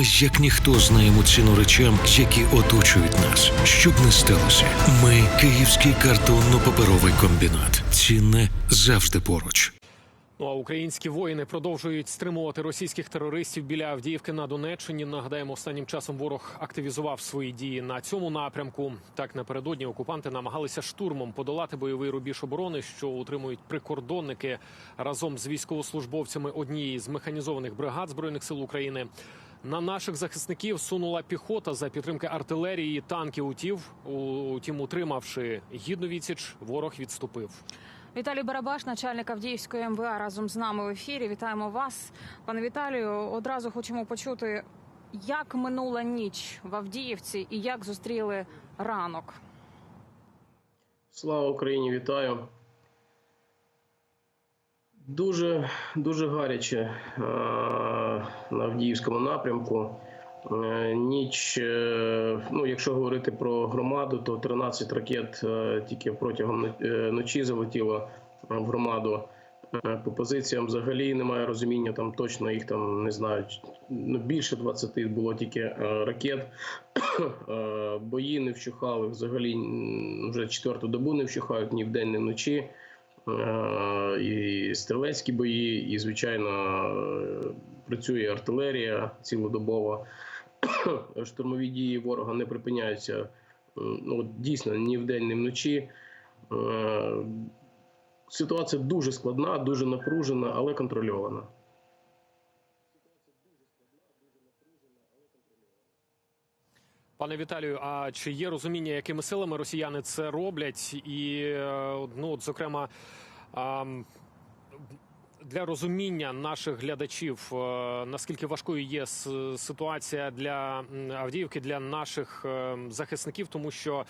Ми як ніхто знаємо ціну речам, які оточують нас. Щоб не сталося, ми Київський картонно-паперовий комбінат. Цінне завжди поруч. Ну а українські воїни продовжують стримувати російських терористів біля Авдіївки на Донеччині. Нагадаємо, останнім часом ворог активізував свої дії на цьому напрямку. Так напередодні окупанти намагалися штурмом подолати бойовий рубіж оборони, що утримують прикордонники разом з військовослужбовцями однієї з механізованих бригад збройних сил України. На наших захисників сунула піхота за підтримки артилерії, і танків. Утів, утім, утримавши гідну відсіч, ворог відступив. Віталій Барабаш, начальник Авдіївської МВА, разом з нами в ефірі. Вітаємо вас, пане Віталію. Одразу хочемо почути, як минула ніч в Авдіївці і як зустріли ранок. Слава Україні, вітаю. Дуже дуже гаряче е, на Авдіївському напрямку. Е, Ніч, е, ну якщо говорити про громаду, то 13 ракет тільки протягом ночі залетіло в громаду. По позиціям взагалі немає розуміння, там точно їх там не знаю, ну більше 20 було тільки ракет. Бої не вщухали взагалі вже четверту добу не вщухають ні вдень, ні вночі. Е, І стрілецькі бої, і звичайно е, працює артилерія цілодобово. Штурмові дії ворога не припиняються ну, дійсно ні вдень, ні вночі. Е, Ситуація дуже складна, дуже напружена, але контрольована. Пане Віталію, а чи є розуміння, якими силами росіяни це роблять? І е, ну, от, зокрема, для розуміння наших глядачів, е, наскільки важкою є ситуація для Авдіївки, для наших е, захисників, тому що.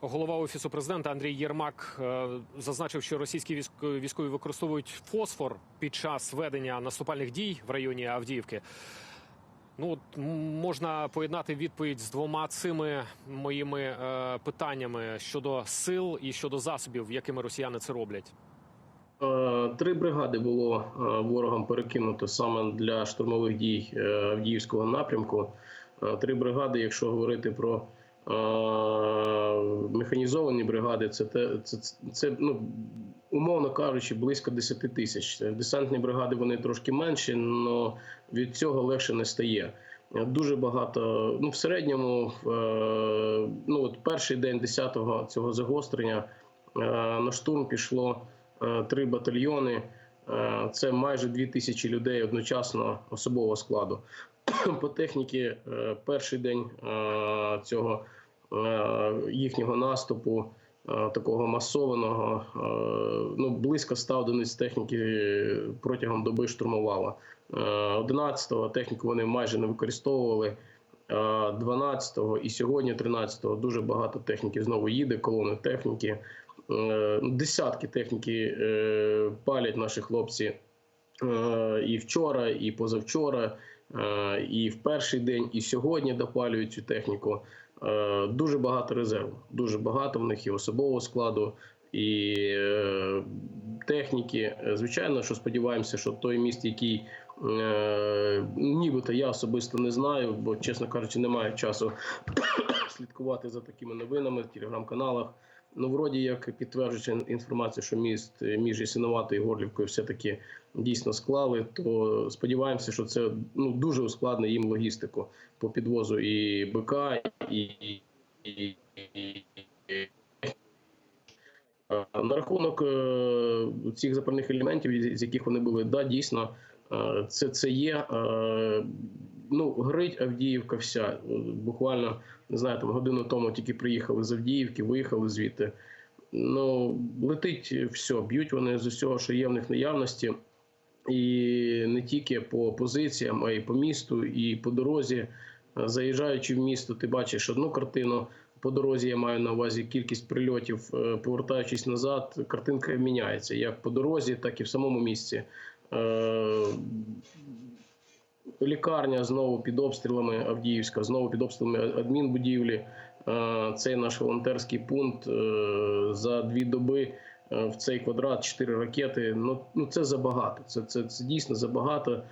Голова офісу президента Андрій Єрмак зазначив, що російські військові використовують фосфор під час ведення наступальних дій в районі Авдіївки. Ну от можна поєднати відповідь з двома цими моїми е, питаннями щодо сил і щодо засобів, якими росіяни це роблять. Е, Три бригади було е, ворогом перекинуто саме для штурмових дій Авдіївського напрямку. Е, Три бригади, якщо говорити про механізовані бригади, це те, це, це, це ну, умовно кажучи, близько 10 тисяч. Десантні бригади вони трошки менші, але від цього легше не стає. Е, Дуже багато. Ну, в середньому, е, ну от перший день 10-го цього загострення е, на штурм пішло е, три батальйони. Е, Це майже дві тисячі людей одночасно особового складу. По техніці е, перший день е, цього е, їхнього наступу, е, такого масованого, е, ну близько 100 одиниць техніки протягом доби штурмувало. Е, 11-го техніку вони майже не використовували. Е, 12-го і сьогодні, 13-го, дуже багато техніки знову їде, колони техніки. Е, Десятки техніки е, палять наші хлопці е, і вчора, і позавчора, е, і в перший день, і сьогодні допалюють цю техніку. Е, Дуже багато резерву, дуже багато в них і особового складу, і е, техніки. Е, Звичайно, що сподіваємося, що той міст, який е, нібито я особисто не знаю, бо, чесно кажучи, немає часу слідкувати за такими новинами в телеграм-каналах. Ну, вроді як підтверджуючи інформацію, що міст е, між Ясиноватою і Горлівкою все-таки дійсно склали, то сподіваємося, що це ну, дуже ускладнить їм логістику по підвозу і БК, і, і, і, і а на рахунок е, цих запальних елементів, з яких вони були, да, дійсно, е, це, це є. Е, ну, горить Авдіївка вся. Буквально не знаю, там годину тому тільки приїхали з Авдіївки, виїхали звідти. Ну, летить все, б'ють вони з усього, що є в них наявності. І не тільки по позиціям, а й по місту, і по дорозі. Е, Заїжджаючи в місто, ти бачиш одну картину. По дорозі я маю на увазі кількість прильотів. Е, Повертаючись назад, картинка міняється як по дорозі, так і в самому місці. Лікарня знову під обстрілами Авдіївська, знову під обстрілами адмінбудівлі. Е, Цей наш волонтерський пункт е, за дві доби е, в цей квадрат 4 ракети. Ну, ну це забагато. Це, це, це дійсно забагато.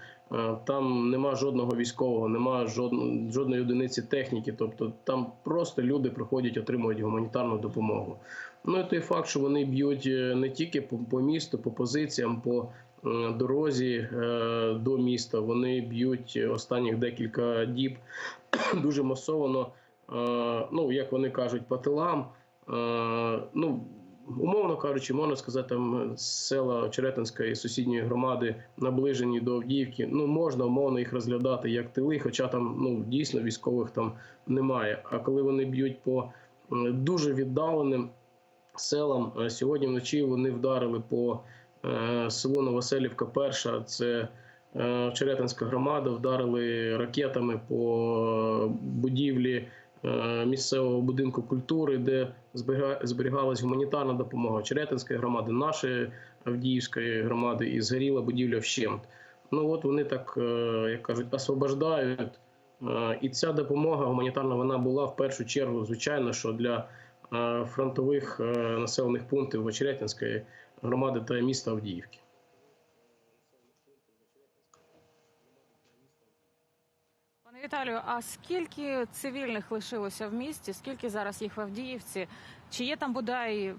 Там нема жодного військового, нема жодної, жодної одиниці техніки. Тобто там просто люди приходять, отримують гуманітарну допомогу. Ну і той факт, що вони б'ють не тільки по, по місту, по позиціям, по дорозі е, до міста. Вони б'ють останніх декілька діб дуже масово. Е, ну як вони кажуть, по тилам. Е, ну умовно кажучи, можна сказати, там села Черетинської і сусідньої громади наближені до Авдіївки. Ну можна умовно їх розглядати як тили, хоча там ну дійсно військових там немає. А коли вони б'ють по е, дуже віддаленим селам, е, сьогодні вночі вони вдарили по е, селу Новоселівка. Перша це е, Черетинська громада, вдарили ракетами по будівлі е, місцевого будинку культури, де зберіга- зберігалась гуманітарна допомога Черетинської громади, нашої Авдіївської громади, і згоріла будівля вщент. Ну от вони так, як кажуть, освобождають. І ця допомога гуманітарна вона була в першу чергу, звичайно, що для фронтових населених пунктів Очеретинської громади та міста Авдіївки. Пане Віталію, а скільки цивільних лишилося в місті? Скільки зараз їх в Авдіївці? Чи є там бодай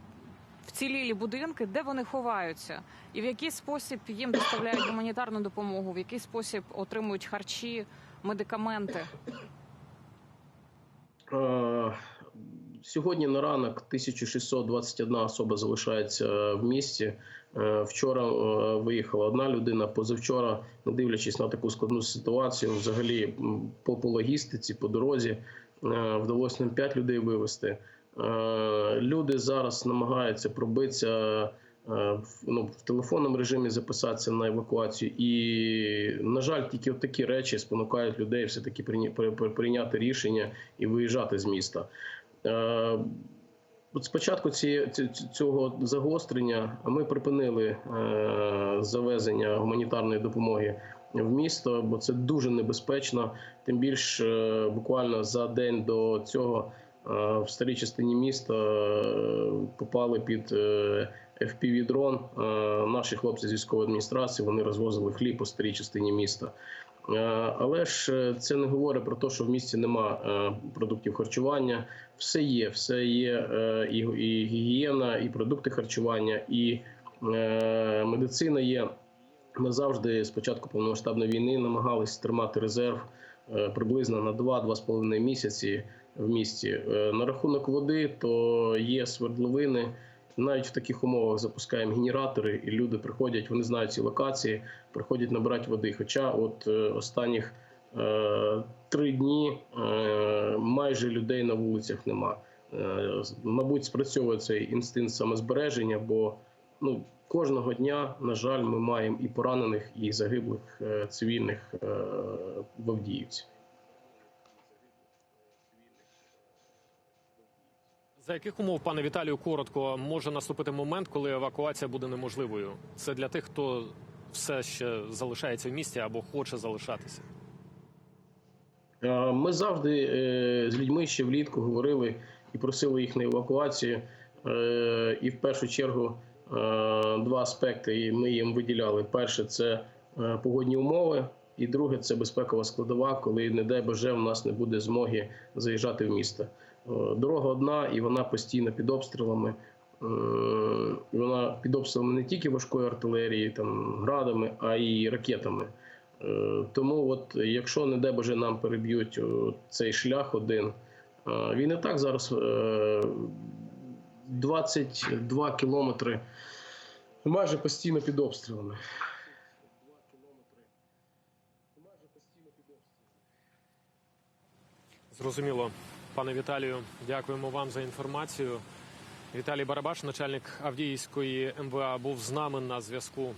вцілілі будинки, де вони ховаються? І в який спосіб їм доставляють гуманітарну допомогу? В який спосіб отримують харчі, медикаменти? Е, Сьогодні на ранок 1621 особа залишається в місті. Е, Вчора е, виїхала одна людина. Позавчора, не дивлячись на таку складну ситуацію, взагалі по, логістиці, по дорозі е, вдалося нам 5 людей вивезти. Е, Люди зараз намагаються пробитися е, ну, в телефонному режимі записатися на евакуацію. І, на жаль, тільки от такі речі спонукають людей при- при- прийняти рішення і виїжджати з міста. Е, От спочатку ці, цього загострення ми припинили е, завезення гуманітарної допомоги в місто, бо це дуже небезпечно. Тим більш е, буквально за день до цього в старій частині міста попали під FPV-дрон. Е, Наші хлопці з військової адміністрації вони розвозили хліб по старій частині міста. Е, Але ж е, це не говорить про те, що в місті нема е, продуктів харчування. Все є, все є і, гігієна, і продукти харчування, і медицина є. Ми завжди з початку повномасштабної війни намагалися тримати резерв приблизно на 2-2,5 місяці в місті. На рахунок води, то є свердловини. Навіть в таких умовах запускаємо генератори, і люди приходять, вони знають ці локації, приходять набирати води. Хоча от е, останніх е, три дні е, майже людей на вулицях нема. Е, Мабуть, спрацьовує цей інстинкт самозбереження, бо ну, кожного дня, на жаль, ми маємо і поранених, і загиблих е, цивільних е, в За яких умов, пане Віталію, коротко може наступити момент, коли евакуація буде неможливою? Це для тих, хто все ще залишається в місті або хоче залишатися. Е, Ми завжди е, з людьми ще влітку говорили і просили їх на евакуацію. Е, І в першу чергу два аспекти ми їм виділяли: перше це погодні умови, і друге це безпекова складова, коли, не дай Боже, в нас не буде змоги заїжджати в місто. Е, Дорога одна, і вона постійно під обстрілами. Е, Вона під обстрілами не тільки важкої артилерії, там градами, а й ракетами. Е, Тому, от якщо не дай Боже нам переб'ють цей шлях один, він і так зараз е, 22 кілометри майже постійно під обстрілами. Зрозуміло, пане Віталію, дякуємо вам за інформацію. Віталій Барабаш, начальник Авдіївської МВА, був з нами на зв'язку.